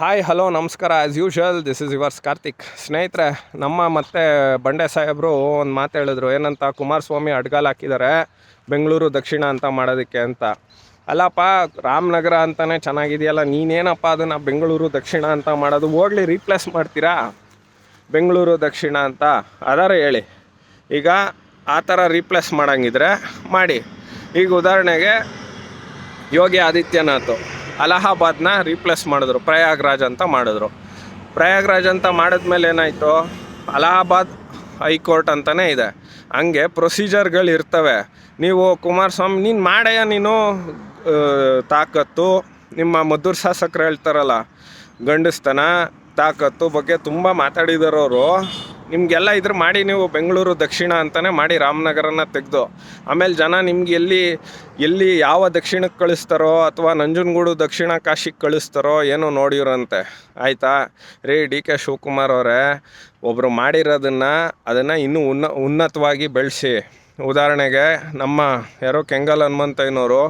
Hi hello ನಮಸ್ಕಾರ. As usual this is yours Karthik ಸ್ನೇಹಿತರೆ, ನಮ್ಮ ಮತ್ತೆ ಬಂಡೆ ಸಾಹೇಬರು ಒಂದು ಮಾತು ಹೇಳಿದ್ರು. ಏನಂತ? ಕುಮಾರಸ್ವಾಮಿ ಅಡ್ಗಾಲ್ ಹಾಕಿದ್ದಾರೆ ಬೆಂಗಳೂರು ದಕ್ಷಿಣ ಅಂತ ಮಾಡೋದಕ್ಕೆ ಅಂತ. ಅಲ್ಲಪ್ಪ, ರಾಮನಗರ ಅಂತಲೇ ಚೆನ್ನಾಗಿದೆಯಲ್ಲ, ನೀನೇನಪ್ಪ ಅದನ್ನು ಬೆಂಗಳೂರು ದಕ್ಷಿಣ ಅಂತ ಮಾಡೋದು? ಹೋಗಲಿ ರೀಪ್ಲೇಸ್ ಮಾಡ್ತೀರಾ? ಬೆಂಗಳೂರು ದಕ್ಷಿಣ ಅಂತ. ಅದಾರ ಹೇಳಿ. ಈಗ ಆ ಥರ ರೀಪ್ಲೇಸ್ ಮಾಡಂಗಿದ್ರೆ ಮಾಡಿ. ಈಗ ಉದಾಹರಣೆಗೆ ಯೋಗಿ ಆದಿತ್ಯನಾಥ್. ಅಲಹಾಬಾದ್ನ ರೀಪ್ಲೇಸ್ ಮಾಡಿದ್ರು, ಪ್ರಯಾಗ್ರಾಜ್ ಅಂತ ಮಾಡಿದ್ರು. ಪ್ರಯಾಗ್ರಾಜ್ ಅಂತ ಮಾಡಿದ್ಮೇಲೆ ಏನಾಯಿತು? ಅಲಹಾಬಾದ್ ಹೈಕೋರ್ಟ್ ಅಂತಲೇ ಇದೆ. ಹಂಗೆ ಪ್ರೊಸೀಜರ್ಗಳು ಇರ್ತವೆ. ನೀವು ಕುಮಾರಸ್ವಾಮಿ, ನೀನು ಮಾಡಯ್ಯ ನೀನು? ತಾಕತ್ತು. ನಿಮ್ಮ ಮದ್ದೂರು ಶಾಸಕರು ಹೇಳ್ತಾರಲ್ಲ, ಗಂಡಸ್ತನ ತಾಕತ್ತು ಬಗ್ಗೆ ತುಂಬ ಮಾತಾಡಿದಾರವರು. ನಿಮಗೆಲ್ಲ ಇದ್ರ ಮಾಡಿ ನೀವು ಬೆಂಗಳೂರು, ದಕ್ಷಿಣ ಅಂತಲೇ ಮಾಡಿ ರಾಮನಗರನ ತೆಗೆದು. ಆಮೇಲೆ ಜನ ನಿಮ್ಗೆ ಎಲ್ಲಿ ಎಲ್ಲಿ ಯಾವ ದಕ್ಷಿಣಕ್ಕೆ ಕಳಿಸ್ತಾರೋ ಅಥವಾ ನಂಜನಗೂಡು ದಕ್ಷಿಣ ಕಾಶಿಗೆ ಕಳಿಸ್ತಾರೋ ಏನೋ ನೋಡಿರಂತೆ ಆಯಿತಾ? ರೀ, ಡಿ ಕೆ ಶಿವಕುಮಾರ್ ಅವರೇ ಒಬ್ಬರು ಮಾಡಿರೋದನ್ನು ಅದನ್ನು ಇನ್ನೂ ಉನ್ನ, ಉನ್ನತವಾಗಿ ಬೆಳೆಸಿ. ಉದಾಹರಣೆಗೆ ನಮ್ಮ ಯಾರೋ ಕೆಂಗಲ್ ಹನುಮಂತಯ್ಯನವರು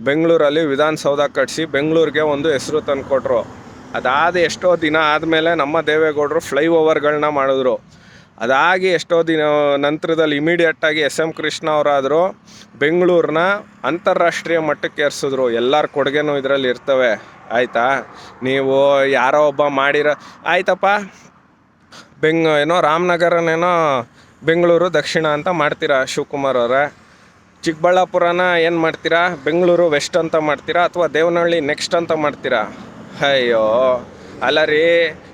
ಬೆಂಗಳೂರಲ್ಲಿ ವಿಧಾನಸೌಧ ಕಟ್ಟಿಸಿ ಬೆಂಗಳೂರಿಗೆ ಒಂದು ಹೆಸರು ತಂದುಕೊಟ್ರು. ಅದಾದ ಎಷ್ಟೋ ದಿನ ಆದಮೇಲೆ ನಮ್ಮ ದೇವೇಗೌಡರು ಫ್ಲೈ ಓವರ್ಗಳನ್ನ ಮಾಡಿದ್ರು. ಅದಾಗಿ ಎಷ್ಟೋ ದಿನ ನಂತರದಲ್ಲಿ ಇಮಿಡಿಯೇಟಾಗಿ ಎಸ್ ಎಂ ಕೃಷ್ಣ ಅವರಾದರು ಬೆಂಗಳೂರನ್ನ ಅಂತಾರಾಷ್ಟ್ರೀಯ ಮಟ್ಟಕ್ಕೆ ಏರಿಸಿದ್ರು. ಎಲ್ಲರ ಕೊಡುಗೆನೂ ಇದರಲ್ಲಿ ಇರ್ತವೆ. ಆಯಿತಾ? ನೀವು ಯಾರೋ ಒಬ್ಬ ಮಾಡಿರೋ, ಆಯ್ತಪ್ಪ. ಬೆಂಗ್, ಏನೋ ರಾಮನಗರನೇನೋ ಬೆಂಗಳೂರು ದಕ್ಷಿಣ ಅಂತ ಮಾಡ್ತೀರಾ ಶಿವಕುಮಾರ್ ಅವರೇ? ಚಿಕ್ಕಬಳ್ಳಾಪುರನ ಏನು ಮಾಡ್ತೀರಾ? ಬೆಂಗಳೂರು ವೆಸ್ಟ್ ಅಂತ ಮಾಡ್ತೀರಾ? ಅಥವಾ ದೇವನಹಳ್ಳಿ ನೆಕ್ಸ್ಟ್ ಅಂತ ಮಾಡ್ತೀರಾ? ಅಯ್ಯೋ, ಅಲ್ಲ ರೀ,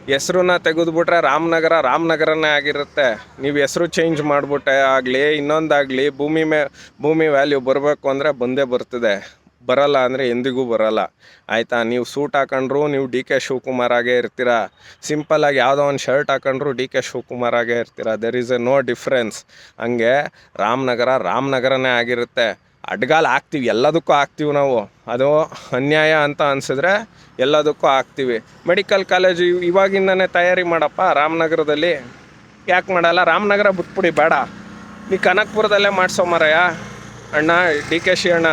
ಹೆಸ್ರನ್ನ ತೆಗೆದುಬಿಟ್ರೆ ರಾಮನಗರ ರಾಮನಗರನೇ ಆಗಿರುತ್ತೆ. ನೀವು ಹೆಸರು ಚೇಂಜ್ ಮಾಡಿಬಿಟ್ಟೆ ಆಗಲಿ ಇನ್ನೊಂದಾಗಲಿ ಭೂಮಿ ಮೇ, ಭೂಮಿ ವ್ಯಾಲ್ಯೂ ಬರಬೇಕು ಅಂದರೆ ಬಂದೇ ಬರ್ತದೆ. ಬರಲ್ಲ ಅಂದರೆ ಎಂದಿಗೂ ಬರಲ್ಲ. ಆಯಿತಾ? ನೀವು ಸೂಟ್ ಹಾಕೊಂಡ್ರು ನೀವು ಡಿ ಕೆ ಶಿವಕುಮಾರ್ ಆಗೇ ಇರ್ತೀರ. ಸಿಂಪಲ್ಲಾಗಿ ಯಾವುದೋ ಒಂದು ಶರ್ಟ್ ಹಾಕೊಂಡ್ರು ಡಿ ಕೆ ಶಿವಕುಮಾರ್ ಆಗೇ ಇರ್ತೀರ. There is a no difference ಹಂಗೆ ರಾಮನಗರ ರಾಮನಗರನೇ ಆಗಿರುತ್ತೆ. ಅಡ್ಗಾಲ್ ಹಾಕ್ತೀವಿ, ಎಲ್ಲದಕ್ಕೂ ಹಾಕ್ತೀವಿ ನಾವು. ಅದು ಅನ್ಯಾಯ ಅಂತ ಅನಿಸಿದ್ರೆ ಎಲ್ಲದಕ್ಕೂ ಹಾಕ್ತೀವಿ. ಮೆಡಿಕಲ್ ಕಾಲೇಜು ಇವ್- ಇವಾಗಿಂದನೇ ತಯಾರಿ ಮಾಡಪ್ಪ, ರಾಮನಗರದಲ್ಲಿ. ಯಾಕೆ ಮಾಡಲ್ಲ? ರಾಮನಗರ ಬಿಟ್ಬಿಡಿ, ಬೇಡ. ನೀ ಕನಕ್ಪುರದಲ್ಲೇ ಮಾಡಿಸೋ ಮರಯ್ಯ ಅಣ್ಣ ಡಿ ಕೆ ಶಿ ಅಣ್ಣ,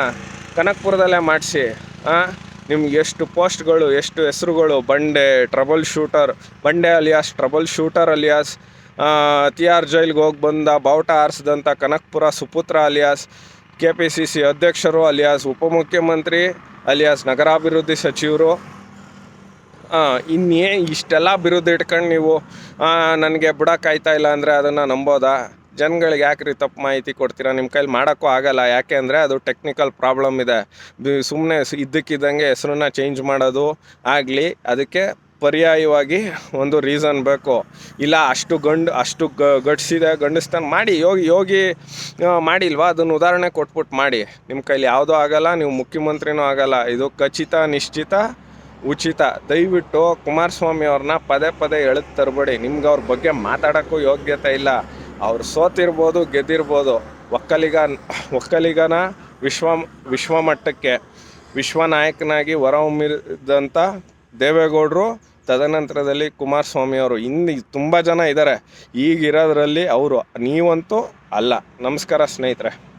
ಕನಕ್ಪುರದಲ್ಲೇ ಮಾಡಿಸಿ. ಹಾಂ ನಿಮ್ಗೆ ಎಷ್ಟು ಪೋಸ್ಟ್ಗಳು, ಎಷ್ಟು ಹೆಸರುಗಳು, ಬಂಡೆ, ಟ್ರಬಲ್ ಶೂಟರ್, ಬಂಡೆ ಅಲಿಯಾಸ್, ಟ್ರಬಲ್ ಶೂಟರ್ ಅಲಿಯಾಸ್ ತಿಯಾರ್ ಜೈಲ್ಗೆ ಹೋಗಿ ಬಂದ, ಬಾವುಟ ಆರಿಸಿದಂಥ Kanakapura ಸುಪುತ್ರ alias K P C C ಅಧ್ಯಕ್ಷರು ಅಲಿಯಾಸ್ ಉಪಮುಖ್ಯಮಂತ್ರಿ, ಅಲಿಯಾಸ್ ನಗರಾಭಿವೃದ್ಧಿ ಸಚಿವರು. ಇನ್ನೇ ಇಷ್ಟೆಲ್ಲ ಅಭಿವೃದ್ಧಿ ಇಟ್ಕೊಂಡು ನೀವು ನನಗೆ ಬಿಡೋಕ್ಕಾಯ್ತಾ ಇಲ್ಲ ಅಂದರೆ ಅದನ್ನು ನಂಬೋದಾ? ಜನಗಳಿಗೆ ಯಾಕೆ ರೀ ತಪ್ಪು ಮಾಹಿತಿ ಕೊಡ್ತೀರಾ? ನಿಮ್ಮ ಕೈಲಿ ಮಾಡೋಕ್ಕೂ ಆಗಲ್ಲ. ಯಾಕೆ ಅಂದರೆ ಅದು ಟೆಕ್ನಿಕಲ್ ಪ್ರಾಬ್ಲಮ್ ಇದೆ. ಸುಮ್ಮನೆ ಇದ್ದಕ್ಕಿದ್ದಂಗೆ ಹೆಸರನ್ನ ಚೇಂಜ್ ಮಾಡೋದು ಆಗಲಿ, ಅದಕ್ಕೆ ಪರ್ಯಾಯವಾಗಿ ಒಂದು ರೀಸನ್ ಬೇಕು. ಇಲ್ಲ, ಅಷ್ಟು ಗಂಡು, ಅಷ್ಟು ಗ ಗಟ್ಟಿಸಿದೆ ಗಂಡಸ್ತಾನ ಮಾಡಿ, ಯೋಗಿ ಯೋಗಿ ಮಾಡಿಲ್ವಾ? ಅದನ್ನು ಉದಾಹರಣೆ ಕೊಟ್ಬಿಟ್ಟು ಮಾಡಿ. ನಿಮ್ಮ ಕೈಲಿ ಯಾವುದೂ ಆಗಲ್ಲ, ನೀವು ಮುಖ್ಯಮಂತ್ರಿನೂ ಆಗಲ್ಲ. ಇದು ಖಚಿತ, ನಿಶ್ಚಿತ, ಉಚಿತ. ದಯವಿಟ್ಟು ಕುಮಾರಸ್ವಾಮಿ ಅವ್ರನ್ನ ಪದೇ ಪದೇ ಎಳೆದು ತರಬೇಡಿ. ನಿಮ್ಗೆ ಅವ್ರ ಬಗ್ಗೆ ಮಾತಾಡೋಕ್ಕೂ ಯೋಗ್ಯತೆ ಇಲ್ಲ. ಅವ್ರು ಸೋತಿರ್ಬೋದು, ಗೆದ್ದಿರ್ಬೋದು. ಒಕ್ಕಲಿಗ, ಒಕ್ಕಲಿಗನ ವಿಶ್ವ, ವಿಶ್ವಮಟ್ಟಕ್ಕೆ, ವಿಶ್ವನಾಯಕನಾಗಿ ಹೊರಹೊಮ್ಮಿದಂಥ ದೇವೇಗೌಡರು ತದನಂತರದಲ್ಲಿ ಕುಮಾರಸ್ವಾಮಿ ಅವರು ಇನ್ನು ತುಂಬ ಜನ ಇದ್ದಾರೆ ಈಗಿರೋದ್ರಲ್ಲಿ ಅವರು ನೀವಂತೂ ಅಲ್ಲ. ನಮಸ್ಕಾರ ಸ್ನೇಹಿತರೆ.